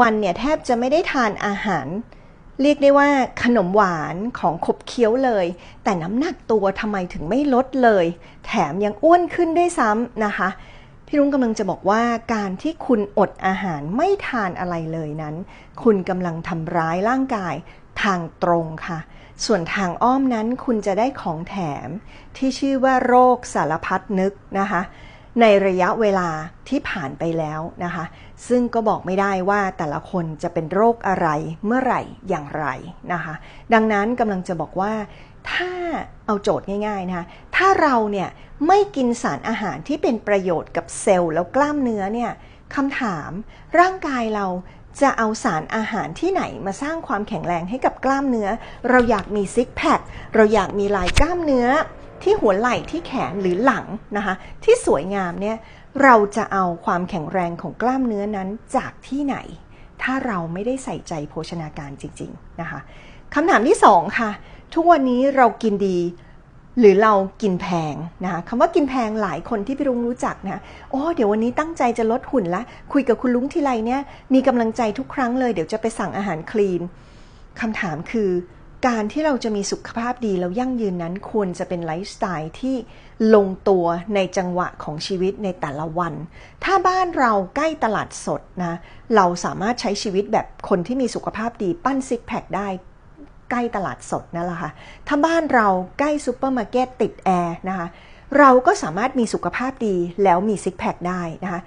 วันเนี่ยแทบจะไม่ได้ทานอาหาร เรียกได้ว่าขนมหวานของขบเคี้ยวเลย แต่น้ำหนักตัวทำไมถึงไม่ลดเลย แถมยังอ้วนขึ้นด้วยซ้ำนะคะพี่รุ้งกำลังจะบอกว่าการที่คุณอดอาหารไม่ทานอะไรเลยนั้น คุณกำลังทำร้ายร่างกายทางตรงค่ะ ส่วนทางอ้อมนั้นคุณจะได้ของแถมที่ชื่อว่าโรคสารพัดนึกนะคะ ในระยะเวลาที่ผ่านไปแล้วนะคะ ซึ่งก็บอกไม่ได้ว่าแต่ละคนจะเป็นโรคอะไรเมื่อไหร่อย่างไรนะคะ ดังนั้นกำลังจะบอกว่าถ้าเอาโจทย์ง่ายๆนะคะถ้าเราเนี่ยไม่กินสารอาหารที่เป็นประโยชน์กับเซลล์แล้วกล้ามเนื้อเนี่ยคำถามร่างกายเราจะเอาสารอาหารที่ไหนมาสร้างความแข็งแรงให้กับกล้ามเนื้อ เราอยากมีซิกแพคเราอยากมีลายกล้ามเนื้อ ที่หัวไหล่ที่แขนหรือหลังนะคะ ที่สวยงามเนี่ยเราจะเอาความแข็งแรงของกล้ามเนื้อนั้นจากที่ไหน ถ้าเราไม่ได้ใส่ใจโภชนาการจริง ๆนะคะคำถามที่สองค่ะ ทุกวันนี้เรากินดีหรือเรากินแพงนะคะคำว่ากินแพงหลายคนที่พี่ลุงรู้จักนะโอ้เดี๋ยววันนี้ตั้งใจจะลดหุ่นละ คุยกับคุณลุงทีไรเนี่ยมีกำลังใจทุกครั้งเลย เดี๋ยวจะไปสั่งอาหารคลีนคำถามคือ การที่เราจะมีสุขภาพดีแล้วยั่งยืนนั้นควรจะเป็นไลฟ์สไตล์ที่ลงตัวในจังหวะของชีวิตในแต่ละวัน ถ้าบ้านเราใกล้ตลาดสดนะ เราสามารถใช้ชีวิตแบบคนที่มีสุขภาพดีปั้นซิกแพคได้ใกล้ตลาดสดนั่นแหละค่ะ ถ้าบ้านเราใกล้ซูเปอร์มาร์เก็ตติดแอร์นะคะ เราก็สามารถมีสุขภาพดีแล้วมีซิกแพคได้นะคะ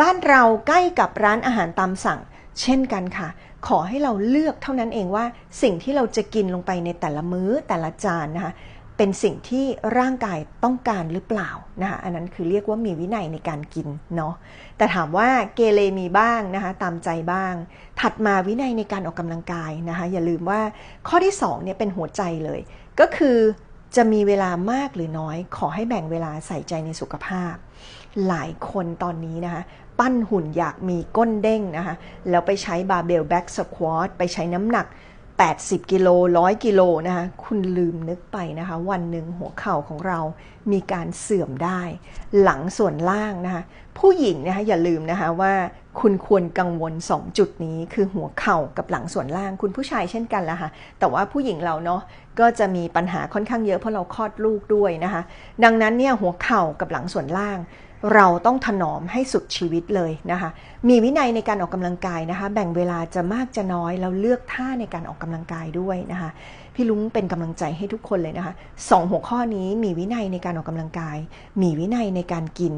บ้านเราใกล้กับร้านอาหารตามสั่ง เช่นกันค่ะ ขอให้เราเลือกเท่านั้นเองว่า สิ่งที่เราจะกินลงไปในแต่ละมื้อแต่ละจานนะคะเป็นสิ่งที่ร่างกายต้องการหรือเปล่านะคะอันนั้นคือเรียกว่ามีวินัยในการกินเนาะแต่ถามว่าเกเรมีบ้างนะคะตามใจบ้าง ถัดมาวินัยในการออกกำลังกายนะคะอย่าลืมว่าข้อที่2เนี่ยเป็นหัวใจเลย ก็คือ จะมีเวลามากหรือน้อย ขอให้แบ่งเวลาใส่ใจในสุขภาพ หลายคนตอนนี้นะคะ ปั้นหุ่นอยากมีก้นเด้งนะคะ แล้วไปใช้บาร์เบลแบ็กสควอตไปใช้น้ำหนัก 80 กิโล100กิโลนะคะ คุณลืมนึกไปนะคะ วันหนึ่งหัวเข่าของเรามีการเสื่อมได้ หลังส่วนล่างนะคะ ผู้หญิงนะคะอย่าลืมนะคะว่าคุณควรกังวล 2 จุดนี้คือหัวเข่ากับหลังส่วนล่างคุณผู้ชายเช่นกันละค่ะ แต่ว่าผู้หญิงเราเนาะก็จะมีปัญหาค่อนข้างเยอะเพราะเราคลอดลูกด้วยนะคะ ดังนั้นเนี่ยหัวเข่ากับหลังส่วนล่าง เราต้องถนอมให้สุดชีวิตเลยนะคะ มีวินัยในการออกกำลังกายนะคะ แบ่งเวลาจะมากจะน้อย แล้วเลือกท่าในการออกกำลังกายด้วยนะคะ พี่ลุงเป็นกำลังใจให้ทุกคนเลยนะคะสองหัวข้อนี้มีวินัยในการออกกำลังกาย มีวินัยในการกิน